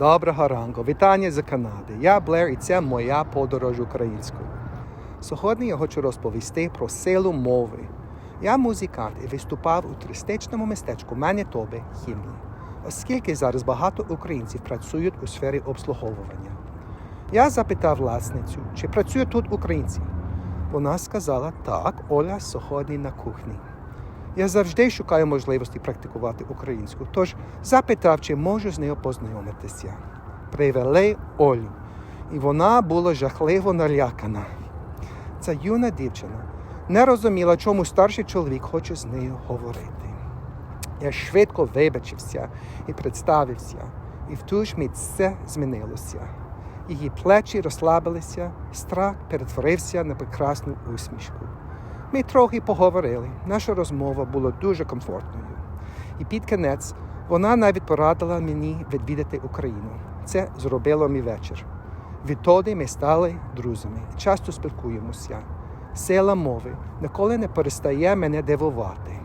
Доброго ранку, вітання з Канади. Я Блер і це моя подорож українською. Сьогодні я хочу розповісти про силу мови. Я музикант і виступав у туристичному містечку Манітоби Хімлі, оскільки зараз багато українців працюють у сфері обслуговування. Я запитав власницю, чи працюють тут українці. Вона сказала, так, Оля сьогодні на кухні. Я завжди шукаю можливості практикувати українську, тож запитав, чи можу з нею познайомитися. Привели Олю, і вона була жахливо налякана. Ця юна дівчина не розуміла, чому старший чоловік хоче з нею говорити. Я швидко вибачився і представився, і в ту ж мить все змінилося. Її плечі розслабилися, страх перетворився на прекрасну усмішку. Ми трохи поговорили. Наша розмова була дуже комфортною. І під кінець вона навіть порадила мені відвідати Україну. Це зробило мій вечір. Відтоді ми стали друзями часто спілкуємося. Сила мови ніколи не перестає мене дивувати.